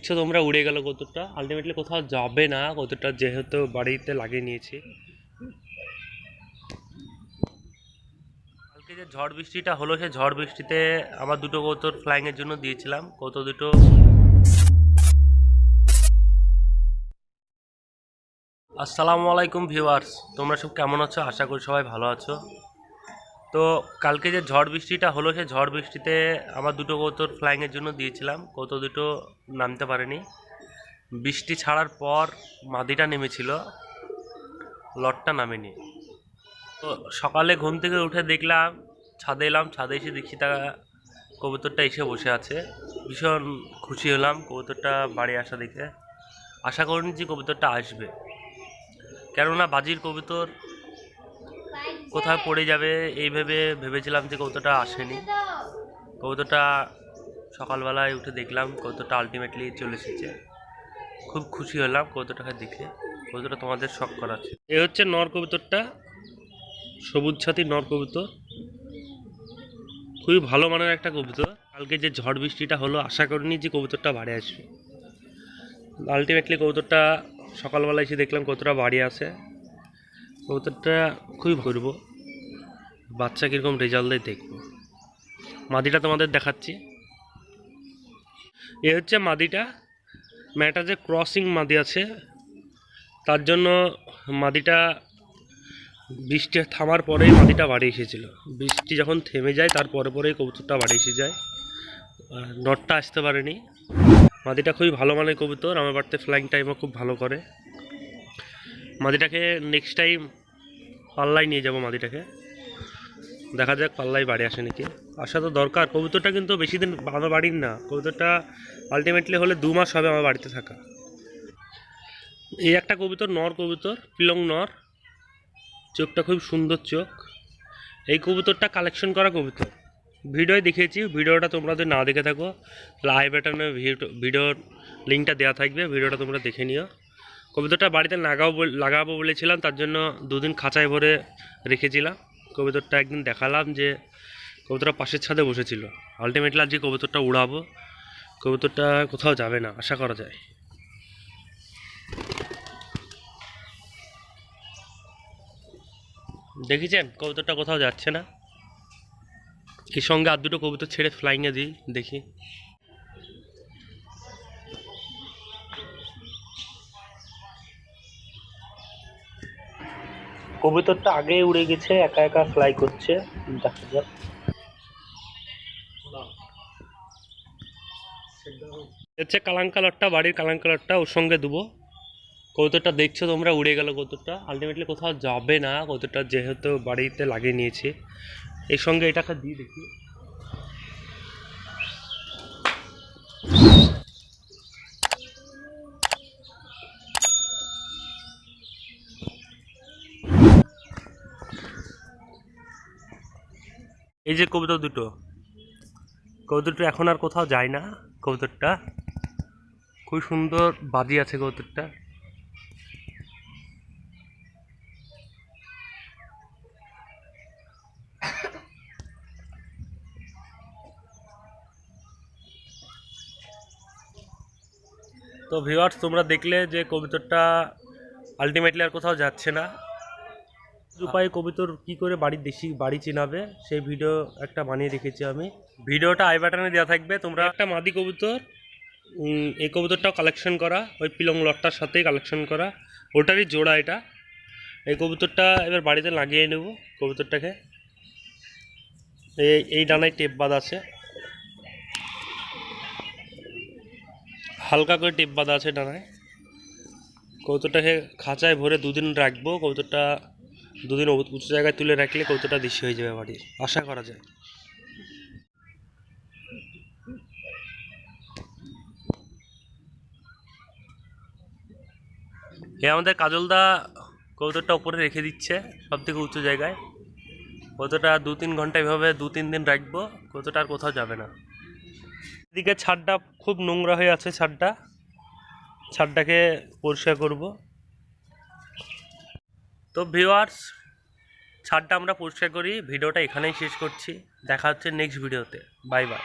দেখছ তোমরা উড়ে গেল কতটা? আলটিমেটলি কোথাও যাবে না, কতটা যেহেতু বাড়িতে লাগিয়ে নিয়েছি। কালকে যে ঝড় বৃষ্টিটা হলো, সেই ঝড় বৃষ্টিতে আমার দুটো কৌতর ফ্লাইংয়ের জন্য দিয়েছিলাম। কত দুটো? আসসালামু আলাইকুম ভিউয়ার্স তোমরা সব কেমন আছো? আশা করি সবাই ভালো আছো। তো কালকে যে ঝড় বৃষ্টিটা হলো, সেই ঝড় বৃষ্টিতে আমার দুটো কৌতর ফ্লাইংয়ের জন্য দিয়েছিলাম। কত দুটো নামতে পারেনি। বৃষ্টি ছাড়ার পর মাদিটা নেমেছিল, লটটা নামেনি। তো সকালে ঘুম থেকে উঠে দেখলাম, ছাদে এলাম, ছাদে এসে দেখি তা কবুতরটা এসে বসে আছে। ভীষণ খুশি হলাম কবুতরটা বাড়ি আসা দেখে। আশা করিনি যে কবুতরটা আসবে। কেননা বাজির কবুতর কোথায় পড়ে যাবে, এই ভেবে ভেবেছিলাম যে কবুতরটা আসেনি। কবুতরটা সকালবেলায় উঠে দেখলাম কবুতরটা আলটিমেটলি চলে এসেছে। খুব খুশি হলাম কবুতরটাকে দেখে। কবুতরটা তোমাদের শখ করাচ্ছে। এ হচ্ছে নর কবুতরটা, সবুজ ছাতি নর কবুতর। খুবই ভালো মানের একটা কবুতর। কালকে যে ঝড় বৃষ্টিটা হলো, আশা করিনি যে কবুতরটা বাড়ি আসবে। আলটিমেটলি কবুতরটা সকালবেলা এসে দেখলাম কতটা বাড়ি আসে কবুতরটা খুবই করব। বাচ্চা কীরকম রেজাল্ট দেয় দেখব। মাদিটা তোমাদের দেখাচ্ছি। এ হচ্ছে মাদিটা। ম্যাটা যে ক্রসিং মাদি আছে, তার জন্য মাদিটা বৃষ্টি থামার পরেই মাদিটা বাড়ি এসেছিল। বৃষ্টি যখন থেমে যায়, তার পরে পরেই কবুতরটা বাড়ি এসে যায়। নটটা আসতে পারেনি। মাদিটা খুবই ভালো মানের কবুতর, আমার বাড়িতে ফ্লাইং টাইমও খুব ভালো করে। মাদিটাকে নেক্সট টাইম পাল্লায় নিয়ে যাব মাদিটাকে। দেখা যাক পাল্লায় বাড়ি আসে নাকি। আসা তো দরকার, কবুতরটা কিন্তু বেশি দিন আমার বাড়ির না। কবুতরটা আলটিমেটলি হলে দু মাস হবে আমার বাড়িতে থাকা। এই একটা কবুতর, নর কবুতর, পিলং নর। চোখটা খুব সুন্দর চোখ। এই কবুতরটা কালেকশন করা কবুতর। ভিডিওয় দেখেছি ভিডিওটা তোমরা যদি না দেখে থাকো লাইভ বাটনে ভিডিওর লিঙ্কটা দেওয়া থাকবে, ভিডিওটা তোমরা দেখে নিও। কবিতাটা বাড়িতে লাগাবো লাগাবো বলেছিলাম, তার জন্য দুদিন খাঁচায় ভরে রেখেছিলাম। কবিতরটা একদিন দেখালাম যে কবুতরটা পাশের ছাদে বসেছিল। আলটিমেটলি আজকে কবুতরটা উড়াবো। কবুতরটা কোথাও যাবে না, আশা করা যায়। দেখেছেন? কবুতরটা কোথাও যাচ্ছে না। এর সঙ্গে আর দুটো কবুতর ছেড়ে ফ্লাইংয়ে দিই, দেখি। কবুতরটা আগে উড়ে গেছে, একা একা ফ্লাই করছে। দেখা যাক। হচ্ছে কালারটা, বাড়ির কালাঙ্কালরটা ওর সঙ্গে দেবো। কবুতরটা দেখছ তোমরা, উড়ে গেল কবুতরটা। আলটিমেটলি কোথাও যাবে না, কবুতরটা যেহেতু বাড়িতে লাগিয়ে নিয়েছি। এর সঙ্গে এটাকে দিয়ে দেখি। এই যে কবুতর দুটো। কবুতরটা এখন আর কোথাও যায় না। কবুতরটা খুব সুন্দর বাজি আছে কবুতরটা। তো ভিউয়ার্স তোমরা দেখলে যে কবুতরটা আলটিমেটলি আর কোথাও যাচ্ছে না। উপায়ে কবুতর কি করে বাড়ির দেশি বাড়ি চিনাবে সেই ভিডিও একটা বানিয়ে রেখেছি আমি। ভিডিওটা আই বাটনে দেওয়া থাকবে তোমরা একটা মাদি কবুতর এই কবুতরটাও কালেকশন করা ওই পিলং লটটার সাথেই কালেকশন করা ওটারই জোড়া এটা। এই কবুতরটা এবার বাড়িতে লাগিয়ে নেব কবুতরটাকে। এই এই ডানায় টেপ বাঁধা আছে। হালকা করে টেপ বাঁধা আছে ডানায়। কবুতরটাকে খাঁচায় ভরে দুদিন রাখব কবুতরটা দুদিন উঁচু জায়গায় তুলে রাখলে কবুতরটা দেশি হয়ে যাবে বাড়ির? আশা করা যায়। এ আমাদের কাজলদা কবুতরটা উপরে রেখে দিচ্ছে সব থেকে উঁচু জায়গায়। কতটা দু তিন ঘণ্টা এভাবে দু তিন দিন রাখব, কতটা আর কোথাও যাবে না। এদিকে ছাদটা খুব নোংরা হয়ে আছে ছাদটা। ছাদটাকে পরিষ্কার করব। তো ভিউয়ার্স, ছাড়টা আমরা পরিষ্কার করি। ভিডিওটা এখানেই শেষ করছি। দেখা হচ্ছে নেক্সট ভিডিওতে বাই বাই